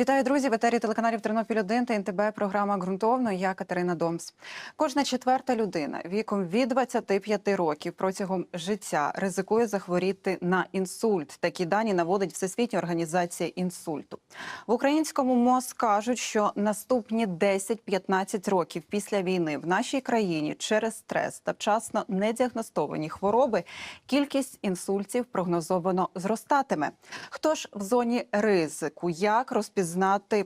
Вітаю, друзі! В етері телеканалів Тернопіль 1 та НТБ програма ґрунтовно. Я Катерина Домс. Кожна четверта людина віком від 25 років протягом життя ризикує захворіти на інсульт. Такі дані наводить Всесвітня організація інсульту. В українському МОЗ кажуть, що наступні 10-15 років після війни в нашій країні через стрес та вчасно недіагностовані хвороби кількість інсультів прогнозовано зростатиме. Хто ж в зоні ризику? Як розпізнати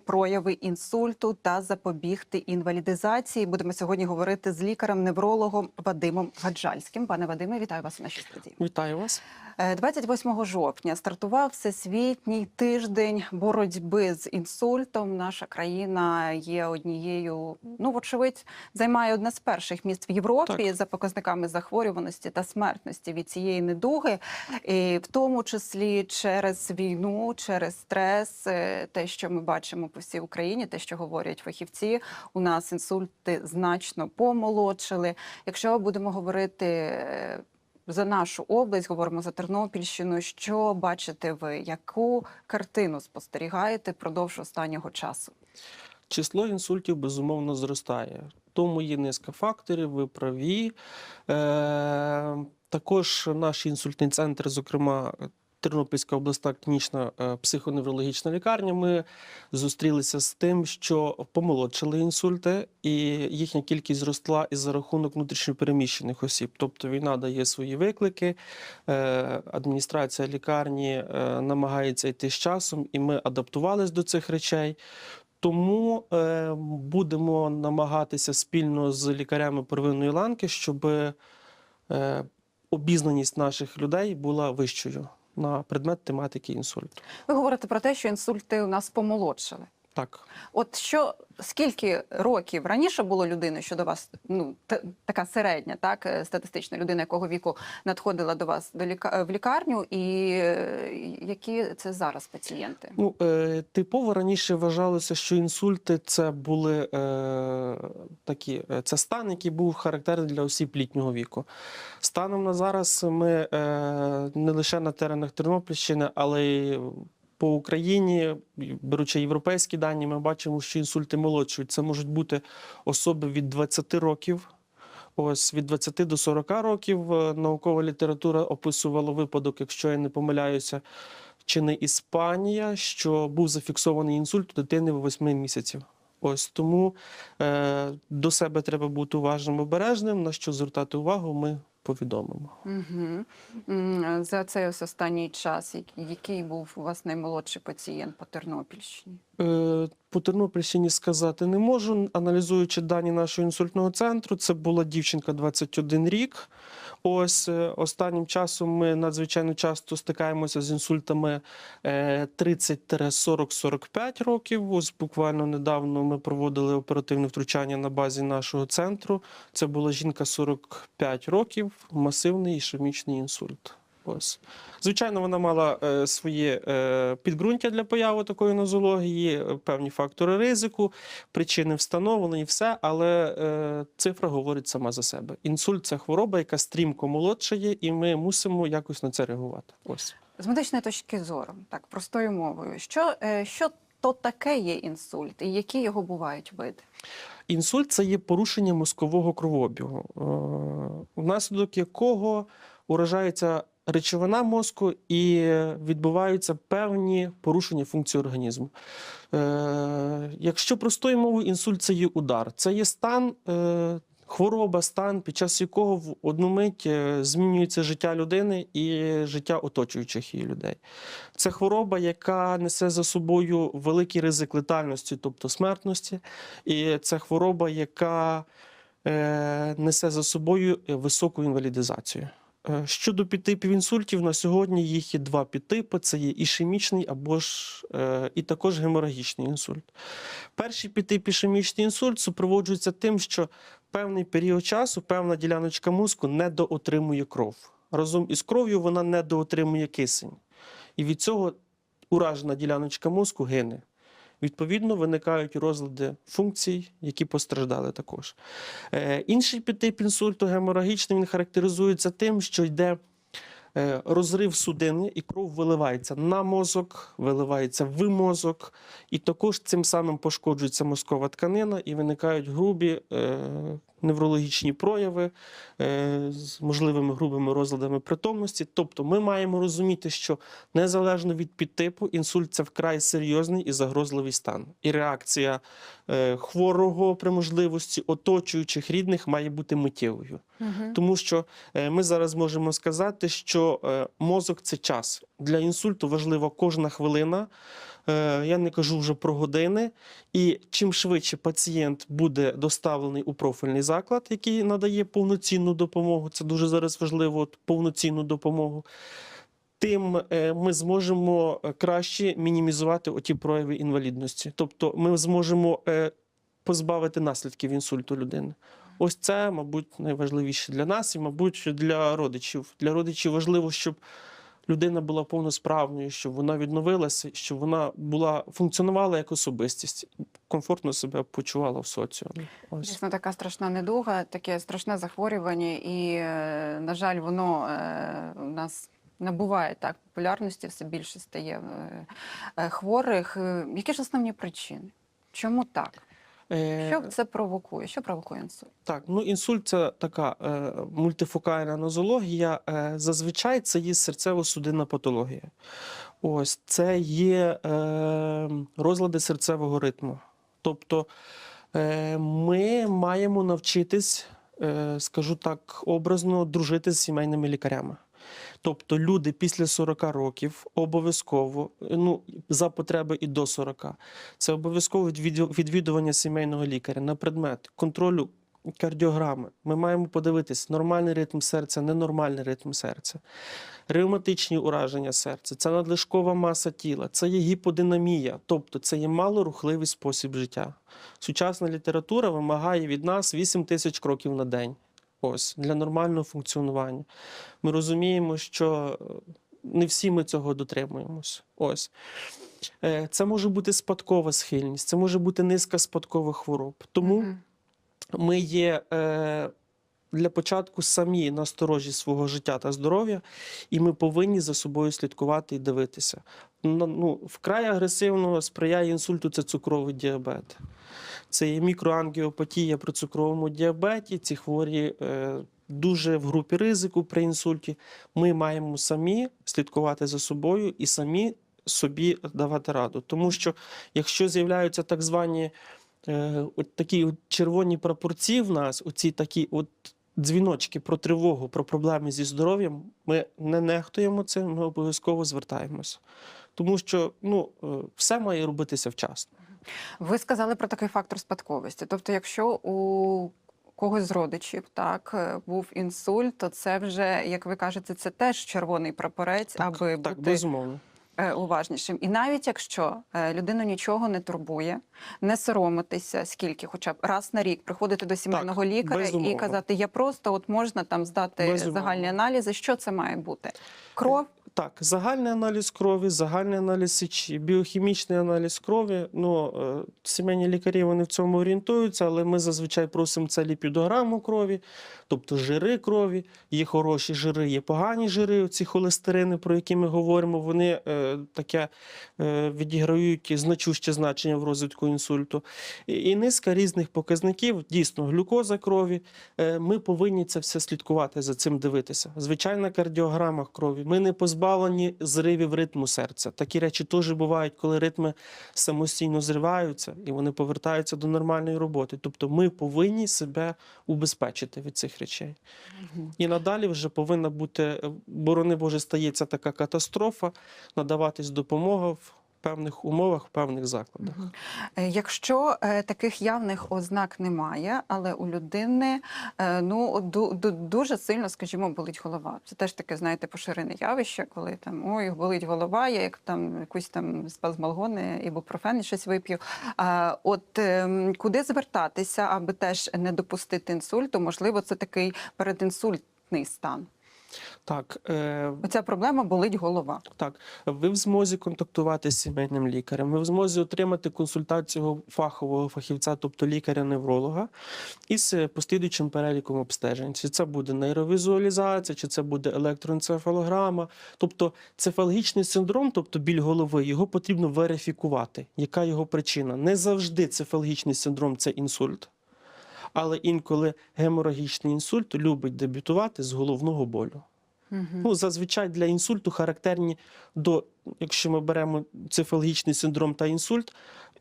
прояви інсульту та запобігти інвалідизації? Будемо сьогодні говорити з лікарем-неврологом Вадимом Гаджальським. Пане Вадиме, вітаю вас у нашій студії. Вітаю вас. Е, 28 жовтня стартував всесвітній тиждень боротьби з інсультом. Наша країна є однією, ну вочевидь, займає одне з перших місць в Європі Так. за показниками захворюваності та смертності від цієї недуги, і в тому числі через війну, через стрес, е, те, що ми бачимо по всій Україні, те, що говорять фахівці, у нас інсульти значно помолодшили. Якщо будемо говорити. е, за нашу область, говоримо за Тернопільщину. Що бачите ви? Яку картину спостерігаєте впродовж останнього часу? Число інсультів безумовно зростає. Тому є низка факторів, ви праві. Е, також наш інсультний центр, зокрема. Тернопільська обласна клінічна е, психоневрологічна лікарня. Ми зустрілися з тим, що помолодшили інсульти, і їхня кількість зросла із за рахунок внутрішньопереміщених осіб. Тобто війна дає свої виклики, е, адміністрація лікарні е, намагається йти з часом, і ми адаптувались до цих речей. Тому будемо намагатися спільно з лікарями первинної ланки, щоб обізнаність наших людей була вищою на предмет тематики інсульту. Ви говорите про те, що інсульти у нас помолодшили. Так. От що скільки років раніше було людини, що до вас ну така середня, так е, статистична людина, якого віку надходила до вас до ліка... в лікарню, і е, які це зараз пацієнти? Ну, е, типово раніше вважалося, що інсульти це були е, такі, е, це стан, який був характерний для осіб літнього віку. Станом на зараз ми е, не лише на теренах Тернопільщини, але й по Україні, беручи європейські дані, ми бачимо, що інсульти молодшують. Це можуть бути особи від 20 років. Ось від 20 до 40 років е, наукова література описувала випадок, якщо я не помиляюся, чи не Іспанія, що був зафіксований інсульт у дитини в 8 місяців. Ось тому е, до себе треба бути уважним обережним. На що звертати увагу, ми повідомимо. Угу. За цей ось останній час, який- який був у вас наймолодший пацієнт по Тернопільщині? Е, По Тернопільщині сказати не можу. Аналізуючи дані нашого інсультного центру, це була дівчинка 21 рік. Ось е, останнім часом ми надзвичайно часто стикаємося з інсультами е, 30-40-45 років. Ось буквально недавно ми проводили оперативне втручання на базі нашого центру. Це була жінка 45 років, масивний ішемічний інсульт. Ось. Звичайно, вона мала е, своє е, підґрунтя для появи такої нозології, е, певні фактори ризику, причини встановлені, все, але е, цифра говорить сама за себе. Інсульт це хвороба, яка стрімко молодшає, і ми мусимо якось на це реагувати. Ось. З медичної точки зору, так простою мовою, що, е, що то таке є інсульт, і які його бувають види? Інсульт це є порушення мозкового кровообігу, е, внаслідок якого уражається речовина мозку і відбуваються певні порушення функції організму. Е, Якщо простою мовою, інсульт це є удар, це є стан. е, Хвороба, стан, під час якого в одну мить е, змінюється життя людини і життя оточуючих її людей. Це хвороба, яка несе за собою великий ризик летальності, тобто смертності, і це хвороба, яка е, несе за собою високу інвалідизацію. Е, Щодо підтипів інсультів, на сьогодні їх є два підтипи: це є ішемічний або ж е, і також геморагічний інсульт. Перший підтип ішемічний інсульт супроводжується тим, що певний період часу певна діляночка мозку недоотримує кров. Разом із кров'ю вона недоотримує кисень. І від цього уражена діляночка мозку гине. Відповідно, виникають розлади функцій, які постраждали також. Е, інший підтип інсульту геморагічний він характеризується тим, що йде е, розрив судини, і кров виливається на мозок, виливається в мозок, і також цим самим пошкоджується мозкова тканина і виникають грубі е, неврологічні прояви е, з можливими грубими розладами притомності. Тобто ми маємо розуміти, що незалежно від підтипу, інсульт це вкрай серйозний і загрозливий стан. І реакція е, хворого при можливості оточуючих рідних має бути миттєвою. Мгм. Тому що е, ми зараз можемо сказати, що мозок це час. Для інсульту важлива кожна хвилина. Е, Я не кажу вже про години. І чим швидше пацієнт буде доставлений у профільний заклад, який надає повноцінну допомогу, це дуже зараз важливо, повноцінну допомогу. Тим е, ми зможемо е, краще мінімізувати оті прояви інвалідності. Тобто ми зможемо позбавити наслідків інсульту людини. Ось це, мабуть, найважливіше для нас і, мабуть, для родичів. Для родичів важливо, щоб людина була повносправною, щоб вона відновилася, щоб вона була функціонувала як особистість, комфортно себе почувала в соціумі. Ось. Дійсно, така страшна недуга, таке страшне захворювання, і, е, на жаль, воно е, у нас набуває так популярності, все більше стає е, хворих. Які ж основні причини? Чому так? Е, Що це провокує? Що провокує інсульт? Так, ну інсульт це така е, мультифокальна нозологія. Е, зазвичай це є серцево-судинна патологія. Ось це є е, розлади серцевого ритму. Тобто е, ми маємо навчитись, е, скажу так, образно дружити з сімейними лікарями. Тобто люди після 40 років обов'язково, ну за потреби і до 40, це обов'язково відвідування сімейного лікаря на предмет контролю кардіограми. Ми маємо подивитись нормальний ритм серця, ненормальний ритм серця, ревматичні ураження серця, це надлишкова маса тіла, це є гіподинамія, тобто це є малорухливий спосіб життя. Сучасна література вимагає від нас 8 тисяч кроків на день. Ось для нормального функціонування. Ми розуміємо, що е, не всі ми цього дотримуємось. Ось. Е, Це може бути спадкова схильність, це може бути низка спадкових хвороб. Тому Мгм. ми є е, для початку самі насторожі свого життя та здоров'я, і ми повинні за собою слідкувати і дивитися. Ну, вкрай агресивно сприяє інсульту це цукровий діабет. Це є мікроангіопатія при цукровому діабеті. Ці хворі е, дуже в групі ризику при інсульті. Ми маємо самі слідкувати за собою і самі собі давати раду. Тому що якщо з'являються так звані е, от такі от червоні прапорці в нас, оці такі от дзвіночки про тривогу, про проблеми зі здоров'ям, ми не нехтуємо цим, ми обов'язково звертаємося. Тому що ну, е, все має робитися вчасно. Ви сказали про такий фактор спадковості. Тобто, якщо у когось з родичів так е, був інсульт, то це вже, як ви кажете, це теж червоний прапорець, аби так, бути безумовно. е, уважнішим. І навіть якщо е, людину нічого не турбує, не соромитися, скільки, хоча б раз на рік приходити до сімейного лікаря і казати, я просто от можна там здати Безумовно. загальні аналізи. Що це має бути? Кров? Так, загальний аналіз крові, загальний аналіз сечі, біохімічний аналіз крові. Ну, е, сімейні лікарі вони в цьому орієнтуються, але ми зазвичай просимо це ліпідограму крові, тобто жири крові. Є хороші жири, є погані жири. Ці холестерини, про які ми говоримо, вони е, таке е, відіграють значуще значення в розвитку інсульту. І, і низка різних показників, дійсно, глюкоза крові. Е, ми повинні це все слідкувати, за цим дивитися. Звичайна кардіограма крові. Ми не позбавлені зривів ритму серця. Такі речі теж бувають, коли ритми самостійно зриваються і вони повертаються до нормальної роботи. Тобто ми повинні себе убезпечити від цих речей. І надалі вже повинна бути, е, борони Боже, стається така катастрофа, надаватись допомога в певних умовах, в певних закладах. Е, Якщо е, таких явних ознак немає, але у людини е, ну ду- ду- дуже сильно, скажімо, болить голова. Це теж таке, знаєте, поширене явище, коли там ой, болить голова, я як там якусь там спазмалгони, ібупрофен, щось вип'ю. А от ем, куди звертатися, аби теж не допустити інсульту? Можливо, це такий передінсультний стан. Так, е, Оця проблема болить голова. Так, ви в змозі контактувати з сімейним лікарем, ви в змозі отримати консультацію фахового фахівця, тобто лікаря-невролога, із е, послідуючим переліком обстежень. Чи це буде нейровізуалізація, чи це буде електроенцефалограма. Тобто цефалгічний синдром, тобто біль голови, його потрібно верифікувати. Яка його причина? Не завжди цефалгічний синдром це інсульт. Але інколи геморагічний інсульт любить дебютувати з головного болю. Угу. Ну, зазвичай для інсульту характерні до, якщо ми беремо цефалгічний синдром та інсульт,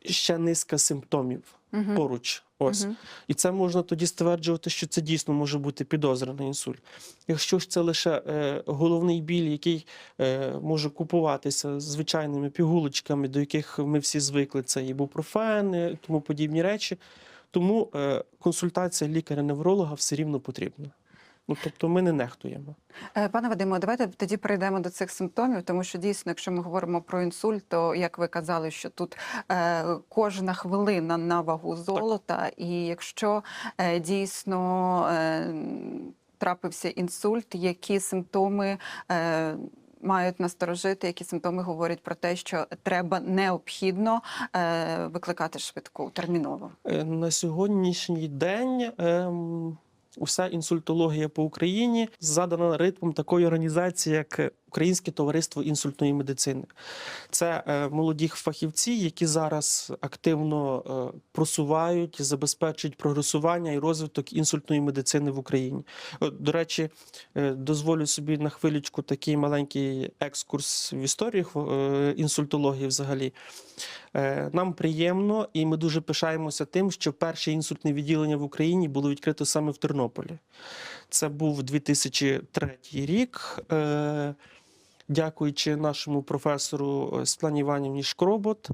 ще низка симптомів Угу. поруч. Ось. Угу. І це можна тоді стверджувати, що це дійсно може бути підозра на інсульт. Якщо ж це лише е, головний біль, який е, може купуватися звичайними пігулочками, до яких ми всі звикли, це ібупрофен, і тому подібні речі. Тому е, консультація лікаря-невролога все рівно потрібна. Ну, тобто ми не нехтуємо. Е, Пане Вадиме, давайте тоді перейдемо до цих симптомів, тому що дійсно, якщо ми говоримо про інсульт, то як ви казали, що тут е, кожна хвилина на вагу золота, і якщо е, дійсно е, трапився інсульт, які симптоми е, мають насторожити, які симптоми говорять про те, що треба необхідно е, викликати швидку терміново. Е, На сьогоднішній день ем, уся інсультологія по Україні задана ритмом такої організації, як Українське товариство інсультної медицини. Це е, молоді фахівці, які зараз активно е, просувають, забезпечують прогресування і розвиток інсультної медицини в Україні. До речі, е, дозволю собі на хвилючку такий маленький екскурс в історію інсультології взагалі. Нам приємно, і ми дуже пишаємося тим, що перше інсультне відділення в Україні було відкрито саме в Тернополі. Це був 2003 рік. Дякуючи нашому професору е, Світлані Іванівні Шкробот,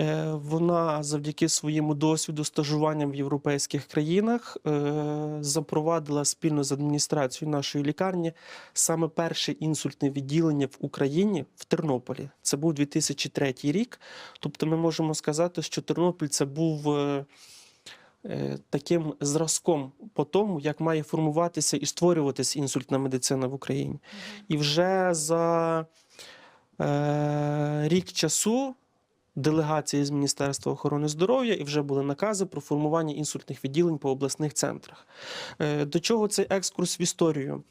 Е, Вона завдяки своєму досвіду стажуванням в європейських країнах е, запровадила спільно з адміністрацією нашої лікарні саме перше інсультне відділення в Україні в Тернополі. Це був 2003 рік. Тобто, ми можемо сказати, що Тернопіль це був. Е, Таким зразком по тому, як має формуватися і створюватися інсультна медицина в Україні. І вже за е, рік часу делегація з Міністерства охорони здоров'я і вже були накази про формування інсультних відділень по обласних центрах. Е, До чого цей екскурс в історію?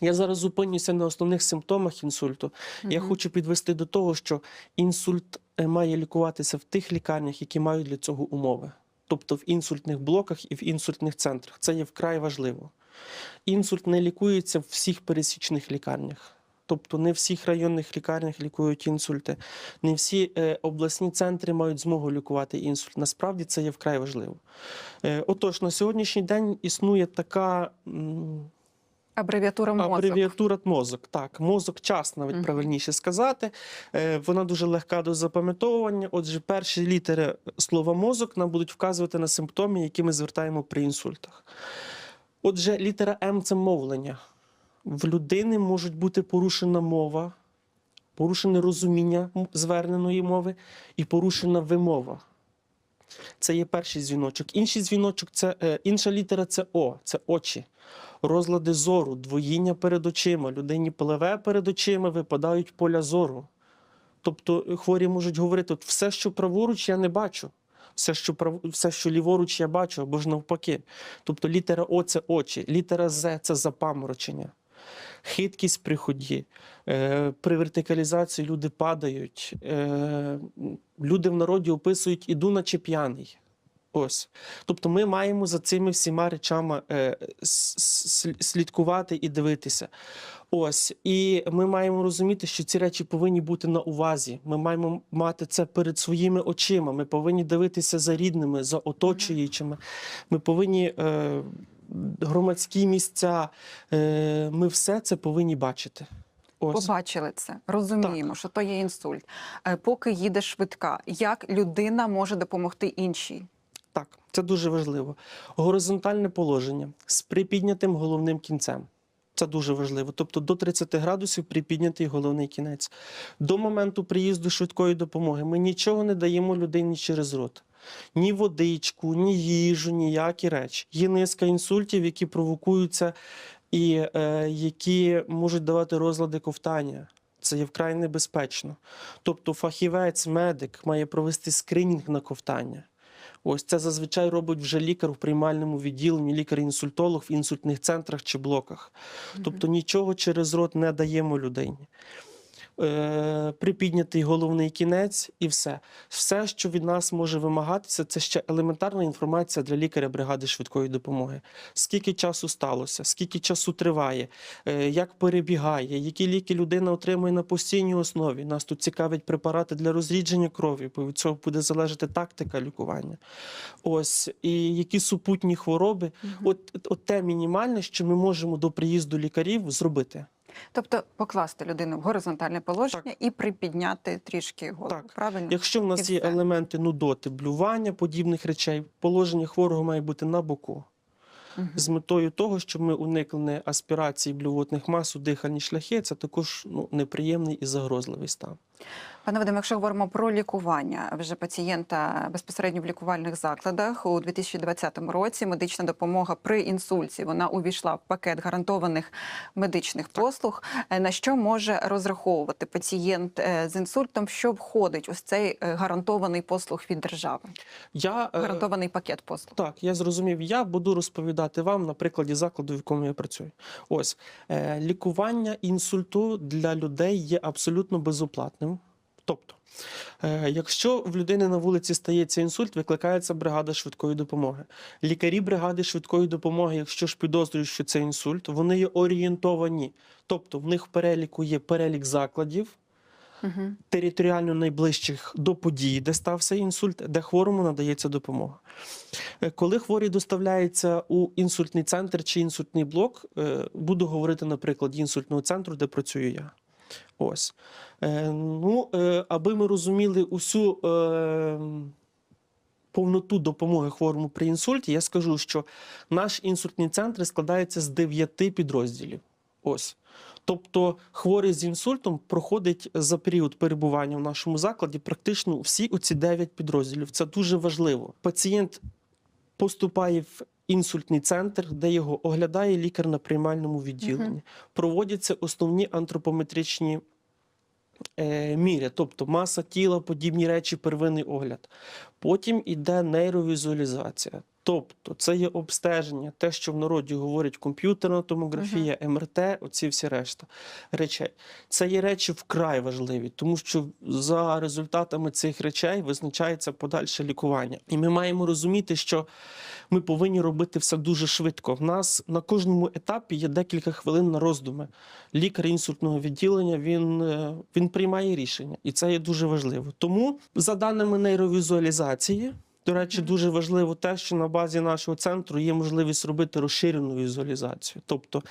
Я зараз зупинюся на основних симптомах інсульту. Я хочу підвести до того, що інсульт має лікуватися в тих лікарнях, які мають для цього умови. Тобто в інсультних блоках і в інсультних центрах. Це є вкрай важливо. Інсульт не лікується в всіх пересічних лікарнях. Тобто не в всіх районних лікарнях лікують інсульти, не всі е, обласні центри мають змогу лікувати інсульт. Насправді це є вкрай важливо. Е, отож, на сьогоднішній день існує така Абревіатура мозок. Абревіатура мозок. Так, мозок час, навіть Мгм. правильніше сказати. Е, Вона дуже легка до запам'ятовування. Отже, перші літери слова мозок нам будуть вказувати на симптоми, які ми звертаємо при інсультах. Отже, літера М це мовлення. В людини можуть бути порушена мова, порушене розуміння зверненої мови і порушена вимова. Це є перший дзвіночок. Інший дзвіночок це е, інша літера це О, це очі. Розлади зору, двоїння перед очима, людині пливе перед очима, випадають поля зору. Тобто е, хворі можуть говорити: от все, що праворуч, я не бачу. Все, що прав... все, що ліворуч, я бачу, або ж навпаки. Тобто літера О це очі, літера З це запаморочення. Хиткість при ході. Е, при вертикалізації люди падають. Е, люди в народі описують іду наче п'яний. Ось. Тобто ми маємо за цими всіма речами е, слідкувати і дивитися. Ось. І ми маємо розуміти, що ці речі повинні бути на увазі. Ми маємо мати це перед своїми очима. Ми повинні дивитися за рідними, за оточуючими. Ми повинні. Е, Громадські місця, е, ми все це повинні бачити. Ось. Побачили це, розуміємо, що то є інсульт. Е, Поки їде швидка, як людина може допомогти іншій? Так, це дуже важливо. Горизонтальне положення з припіднятим головним кінцем. Це дуже важливо. Тобто до 30 градусів припіднятий головний кінець. До моменту приїзду швидкої допомоги ми нічого не даємо людині через рот. Ні водичку, ні їжу, ніякі речі. Є низка інсультів, які провокуються і е, які можуть давати розлади ковтання. Це є вкрай небезпечно. Тобто фахівець, медик має провести скринінг на ковтання. Ось це зазвичай робить вже лікар в приймальному відділенні, лікар-інсультолог в інсультних центрах чи блоках. Тобто нічого через рот не даємо людині. Е, припіднятий головний кінець і все. Все, що від нас може вимагатися, це ще елементарна інформація для лікаря бригади швидкої допомоги. Скільки часу сталося, скільки часу триває, е, як перебігає, які ліки людина отримує на постійній основі. Нас тут цікавить препарати для розрідження крові, бо від цього буде залежати тактика лікування. Ось і які супутні хвороби. От, от те мінімальне, що ми можемо до приїзду лікарів зробити. Тобто покласти людину в горизонтальне положення і припідняти трішки голову. Так. Правильно? Якщо в нас І є все. елементи нудоти, блювання, подібних речей, положення хворого має бути на боку. З метою того, щоб ми уникли аспірації блювотних мас у дихальні шляхи, це також ну, неприємний і загрозливий стан. Пане Вадиме, якщо говоримо про лікування вже пацієнта безпосередньо в лікувальних закладах у 2020 році медична допомога при інсульті вона увійшла в пакет гарантованих медичних послуг. Е, На що може розраховувати пацієнт е, з інсультом, що входить ось цей е, гарантований послуг від держави? Я, Гарантований пакет послуг. Так, я зрозумів. Я буду розповідати вам на прикладі закладу, в якому я працюю. Ось лікування інсульту для людей є абсолютно безоплатним. Тобто, е, якщо в людини на вулиці стається інсульт, викликається бригада швидкої допомоги. Лікарі бригади швидкої допомоги, якщо ж підозрюють, що це інсульт, вони є орієнтовані. Тобто, в них в переліку є перелік закладів, Угу. територіально найближчих до події, де стався інсульт, де хворому надається допомога. Е, Коли хворий доставляється у інсультний центр чи інсультний блок, е, буду говорити на прикладі інсультного центру, де працюю я. Ось. Е, Ну, е, аби ми розуміли усю е, повноту допомоги хворому при інсульті, я скажу, що наш інсультний центр складається з дев'яти підрозділів. Ось. Тобто хворий з інсультом проходить за період перебування в нашому закладі практично всі оці 9 підрозділів. Це дуже важливо. Пацієнт поступає в інсультний центр, де його оглядає лікар на приймальному відділенні. Проводяться основні антропометричні е, міри, тобто маса тіла, подібні речі, первинний огляд. Потім іде нейровізуалізація. Тобто це є обстеження, те, що в народі говорять комп'ютерна томографія, МРТ, оці всі решта речей. Це є речі вкрай важливі, тому що за результатами цих речей визначається подальше лікування. І ми маємо розуміти, що ми повинні робити все дуже швидко. В нас на кожному етапі є декілька хвилин на роздуми. Лікар інсультного відділення він, е, він приймає рішення, і це є дуже важливо. Тому, за даними нейровізуалізації, до речі, дуже важливо те, що на базі нашого центру є можливість робити розширену візуалізацію. Тобто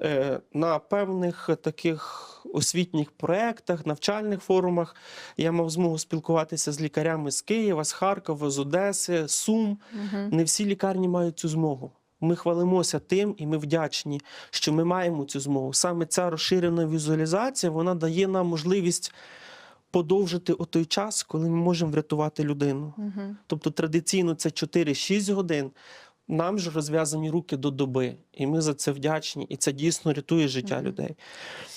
е, на певних таких освітніх проєктах, навчальних форумах я мав змогу спілкуватися з лікарями з Києва, з Харкова, з Одеси, Сум. Угу. Не всі лікарні мають цю змогу. Ми хвалимося тим, і ми вдячні, що ми маємо цю змогу. Саме ця розширена візуалізація вона дає нам можливість подовжити той час, коли ми можемо врятувати людину. Угу. Тобто традиційно це 4-6 годин. Нам ж розв'язані руки до доби, і ми за це вдячні. І це дійсно рятує життя Мгм. людей.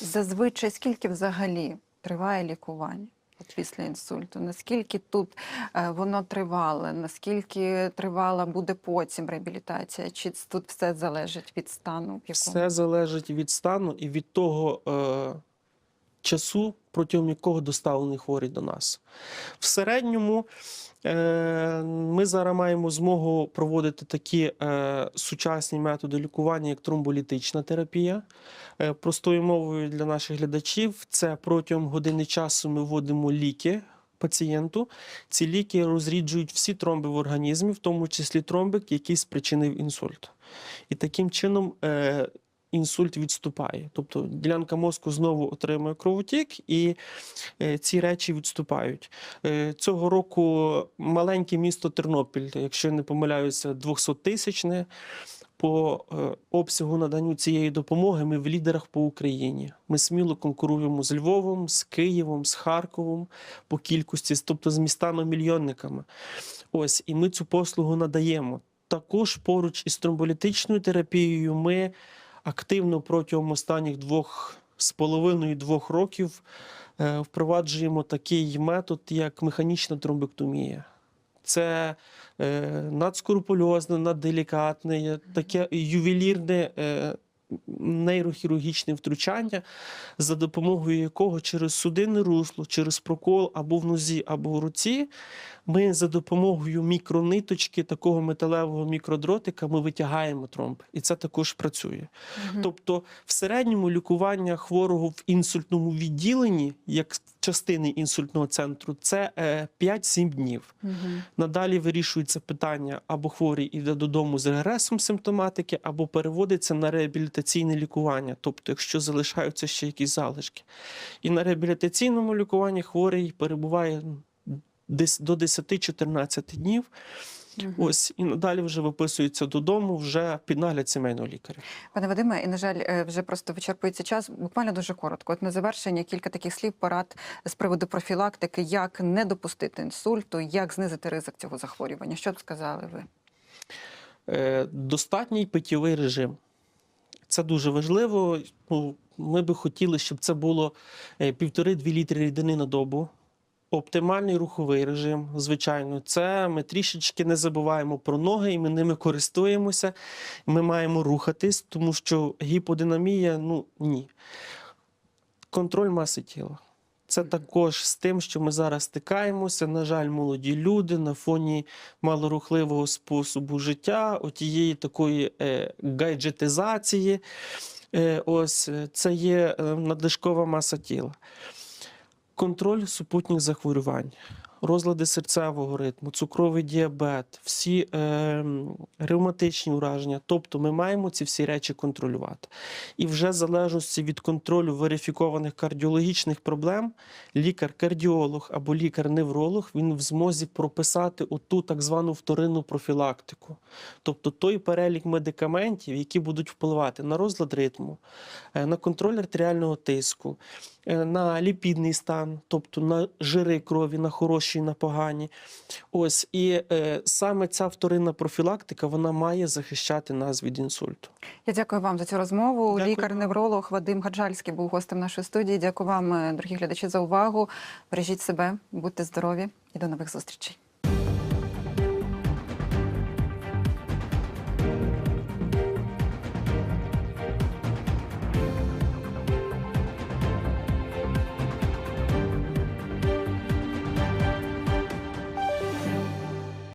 Зазвичай скільки взагалі триває лікування після інсульту? Наскільки тут е, воно тривале? Наскільки тривала буде потім реабілітація? Чи тут все залежить від стану? Якому? Все залежить від стану і від того е, часу, протягом якого доставлений хворий до нас. В середньому е, ми зараз маємо змогу проводити такі е, сучасні методи лікування, як тромболітична терапія. Е, простою мовою для наших глядачів, це протягом години часу ми вводимо ліки. Пацієнту ці ліки розріджують всі тромби в організмі, в тому числі тромбик, який спричинив інсульт. І таким чином інсульт відступає. Тобто ділянка мозку знову отримує кровотік, і е, ці речі відступають. Е, цього року маленьке місто Тернопіль, якщо я не помиляюся, 200-тисячне. По е, обсягу наданню цієї допомоги ми в лідерах по Україні. Ми сміло конкуруємо з Львовом, з Києвом, з Харковом по кількості, тобто з містами-мільйонниками. Ось, і ми цю послугу надаємо. Також поруч із тромболітичною терапією ми активно протягом останніх двох з половиною двох років е, впроваджуємо такий метод, як механічна тромбектомія. Це е, надскрупульозне, надделікатне, таке ювелірне е, нейрохірургічне втручання, за допомогою якого через судинне русло, через прокол або в нозі, або в руці, ми за допомогою мікрониточки, такого металевого мікродротика, ми витягаємо тромб. І це також працює. Тобто, в середньому лікування хворого в інсультному відділенні, як частини інсультного центру, це е, 5-7 днів. Мгм. Надалі вирішується питання або хворий іде додому з регресом симптоматики, або переводиться на реабілітаційне лікування, тобто, якщо залишаються ще якісь залишки. І на реабілітаційному лікуванні хворий перебуває до 10-14 днів. Мгм. Ось і надалі вже виписується додому вже під нагляд сімейного лікаря. Пане Вадиме, і на жаль, е, вже просто вичерпується час. Буквально дуже коротко. От на завершення кілька таких слів порад з приводу профілактики, як не допустити інсульту, як знизити ризик цього захворювання. Що б сказали ви? Е, Достатній питєвий режим. Це дуже важливо. Ну, ми би хотіли, щоб це було е, півтори-дві літри рідини на добу. Оптимальний руховий режим, звичайно, це ми трішечки не забуваємо про ноги, і ми ними користуємося. Ми маємо рухатись, тому що гіподинамія ну ні. Контроль маси тіла. Це також з тим, що ми зараз стикаємося. На жаль, молоді люди на фоні малорухливого способу життя, отієї такої е, гайджетизації. Е, ось е, це є надлишкова маса тіла. Контроль супутніх захворювань, розлади серцевого ритму, цукровий діабет, всі е, ревматичні ураження. Тобто ми маємо ці всі речі контролювати. І вже в залежності від контролю верифікованих кардіологічних проблем, лікар-кардіолог або лікар-невролог він в змозі прописати оту так звану вторинну профілактику. Тобто той перелік медикаментів, які будуть впливати на розлад ритму, е, на контроль артеріального тиску, на ліпідний стан, тобто на жири крові, на хороші і на погані. Ось і е, саме ця вторинна профілактика вона має захищати нас від інсульту. Я дякую вам за цю розмову. Лікар-невролог Вадим Гаджальський був гостем нашої студії. Дякую вам, е, дорогі глядачі, за увагу. Бережіть себе, будьте здорові і до нових зустрічей.